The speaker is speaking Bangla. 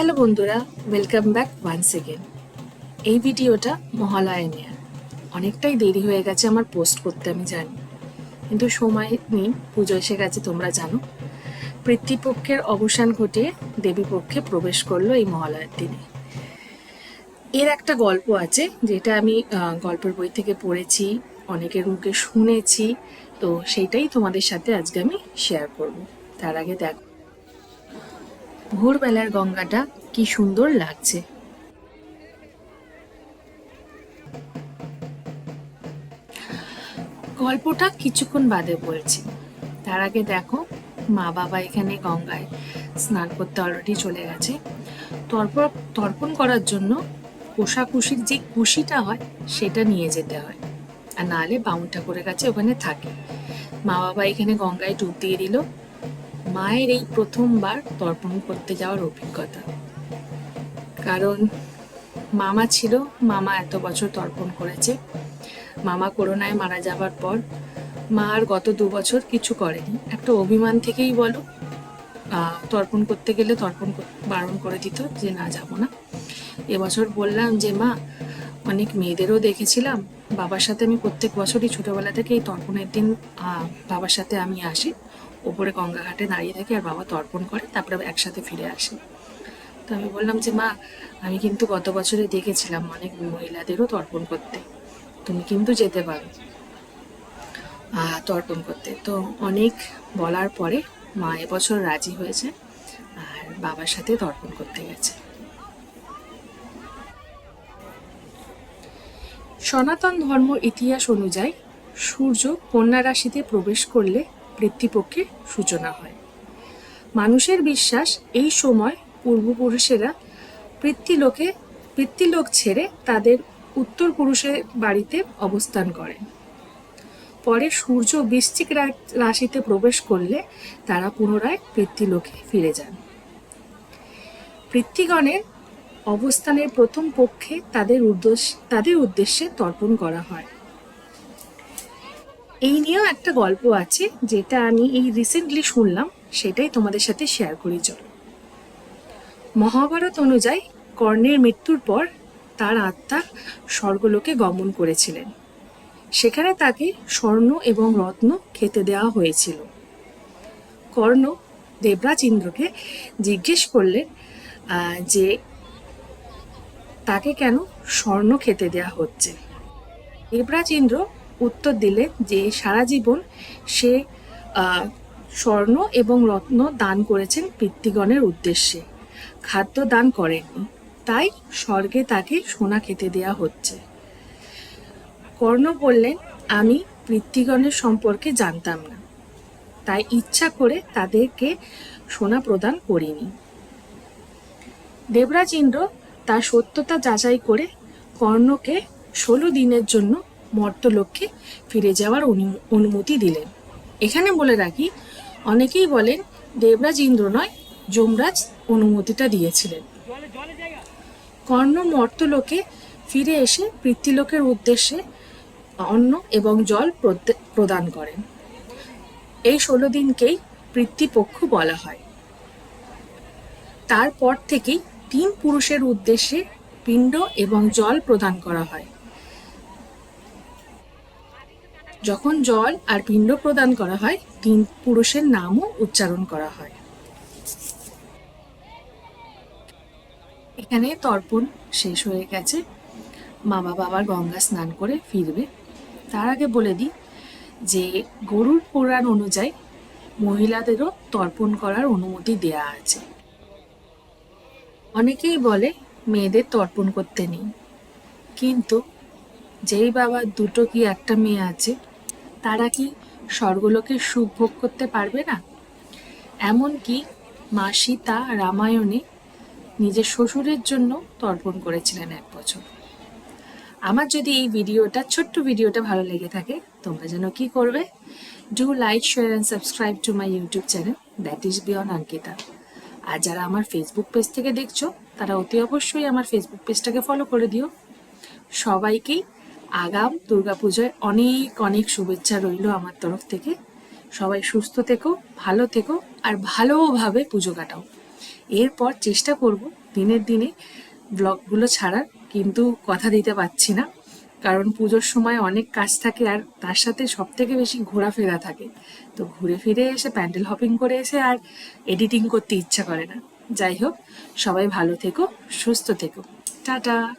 হ্যালো বন্ধুরা ওয়েলকাম ব্যাক ওয়ান্স এগেন এই ভিডিওটা মহালয়া নিয়ে। অনেকটাই দেরি হয়ে গেছে আমার পোস্ট করতে, আমি জানি। কিন্তু সময় নেই, পুজো এসে গেছে, তোমরা জানো। পিতৃপক্ষের অবসান ঘটিয়ে দেবীপক্ষে প্রবেশ করল এই মহালয়ার দিনে। এর একটা গল্প আছে, যেটা আমি গল্পের বই থেকে পড়েছি, অনেকের মুখে শুনেছি, তো সেইটাই তোমাদের সাথে আজকে আমি শেয়ার করব। তার আগে দেখো। ভোরবেলার গঙ্গাটা কি সুন্দর লাগছে। গল্পটা কিছুক্ষণ বাদে বলছি। তার আগে দেখো, মা বাবা এখানে গঙ্গায় স্নান করতে অলরেডি চলে গেছে। তর্পণ তর্পণ করার জন্য কোষাকুষির যে কুশিটা হয়, সেটা নিয়ে যেতে হয়। আর নাহলে বামুন ঠাকুরের কাছে ওখানে থাকে। মা বাবা এখানে গঙ্গায় ডুব দিয়ে দিল। মায়ের এই প্রথমবার তর্পণ করতে যাওয়ার অভিজ্ঞতা। কারণ মামা ছিল, মামা এত বছর তর্পণ করেছে। মামা করোনায় মারা যাবার পর মা আর গত দু বছর কিছু করেনি। একটা অভিমান থেকেই বলো তর্পণ করতে গেলে তর্পণ বারণ করে দিত যে না, যাব না। এবছর বললাম যে, মা, অনেক মেয়েদেরও দেখেছিলাম। বাবার সাথে আমি প্রত্যেক বছরই ছোটবেলা থেকে এই তর্পণের দিন বাবার সাথে আমি আসি। ওপরে গঙ্গা ঘাটে দাঁড়িয়ে থাকি আর বাবা তর্পণ করে, তারপরে একসাথে ফিরে আসে। তো আমি বললাম যে, মা, আমি কিন্তু গত বছরে দেখেছিলাম অনেক মহিলাদেরও তর্পণ করতে। তুমি কিন্তু যেতে পারো। তর্পণ করতে। তো অনেক বলার পরে মা এবছর রাজি হয়েছে আর বাবার সাথে তর্পণ করতে গেছে। সনাতন ধর্ম ইতিহাস অনুযায়ী সূর্য কন্যা রাশিতে প্রবেশ করলে পিতৃপক্ষে সূচনা হয়। মানুষের বিশ্বাস এই সময় পূর্বপুরুষেরা পিতৃলোকে পিতৃলোক ছেড়ে তাদের উত্তর পুরুষের বাড়িতে অবস্থান করেন। পরে সূর্য বৃশ্চিক রাশিতে প্রবেশ করলে তারা পুনরায় পিতৃলোকে ফিরে যান। পিতৃগণের অবস্থানের প্রথম পক্ষে তাদের উদ্দেশ্য তাদের উদ্দেশ্যে তর্পণ করা হয়। এই নিয়েও একটা গল্প আছে, যেটা আমি এই রিসেন্টলি শুনলাম, সেটাই তোমাদের সাথে শেয়ার করি, চলো। মহাভারত অনুযায়ী কর্ণের মৃত্যুর পর তার আত্মা স্বর্গলোকে গমন করেছিলেন। সেখানে তাকে স্বর্ণ এবং রত্ন খেতে দেওয়া হয়েছিল। কর্ণ দেবরাজ ইন্দ্রকে জিজ্ঞেস করলেন যে তাকে কেন স্বর্ণ খেতে দেওয়া হচ্ছে? দেবরাজ ইন্দ্র উত্তর দিলেন যে সারা জীবন সে স্বর্ণ এবং রত্ন দান করেছেন পিতৃগণের উদ্দেশ্যে। খাদ্য দান করেননি। তাই স্বর্গে তাকে সোনা খেতে দেয়া হচ্ছে। কর্ণ বললেন, আমি পিতৃগণের সম্পর্কে জানতাম না। তাই ইচ্ছা করে তাদেরকে সোনা প্রদান করিনি। দেবরাজ ইন্দ্র তার সত্যতা যাচাই করে কর্ণকে ষোলো দিনের জন্য মর্তলোককে ফিরে যাওয়ার অনু- অনুমতি দিলেন। এখানে বলে রাখি, অনেকেই বলেন দেবরাজ ইন্দ্র নয়, যমরাজ অনুমতিটা দিয়েছিলেন। কর্ণ মর্তলোকে ফিরে এসে পৃথ্বীলোকের উদ্দেশ্যে অন্ন এবং জল প্রদ- প্রদান করেন। এই ষোলো দিনকেই পৃথ্বীপক্ষ বলা হয়। তারপর থেকেই তিন পুরুষের উদ্দেশ্যে পিণ্ড এবং জল প্রদান করা হয়। যখন জল আর পিণ্ড প্রদান করা হয়, তিন পুরুষের নামও উচ্চারণ করা হয়। এখানে তর্পণ শেষ হয়ে গেছে। মা বাবা আবার গঙ্গা স্নান করে ফিরবে। তার আগে বলে দিই যে, গরুর পুরাণ অনুযায়ী মহিলাদেরও তর্পণ করার অনুমতি দেয়া আছে। অনেকেই বলে মেয়েদের তর্পণ করতে নেই। কিন্তু যেই বাবার দুটো কি একটা মেয়ে আছে তারা কি স্বর্গলোকে সুখ ভোগ করতে পারবে না? এমনকি মা সীতা রামায়ণে নিজের শ্বশুরের জন্য তর্পণ করেছিলেন এক বছর। আমার যদি এই ভিডিওটা, ছোট্ট ভিডিওটা ভালো লেগে থাকে, তোমরা যেন কি করবে? Do like, share and subscribe to my YouTube channel, that is বিয়ন Ankita. আর যারা আমার ফেসবুক পেজ থেকে দেখছ, তারা অতি অবশ্যই আমার ফেসবুক পেজটাকে ফলো করে দিও। সবাইকেই আগাম, দুর্গাপূজায় অনেক অনেক শুভেচ্ছা রইল আমার তরফ থেকে। সবাই সুস্থ থেকো, ভালো থেকো, আর ভালোভাবে পুজো কাটাও। এরপর চেষ্টা করব দিনের দিনে ব্লগগুলো ছাড়ার, কিন্তু কথা দিতে পারছি না। কারণ পুজোর সময় অনেক কাজ থাকে আর তার সাথে সব থেকে বেশি ঘোরাফেরা থাকে। তো ঘুরে ফিরে এসে প্যান্ডেল হপিং করে এসে আর এডিটিং করতে ইচ্ছা করে না। যাই হোক, সবাই ভালো থেকো, সুস্থ থেকো। টাটা!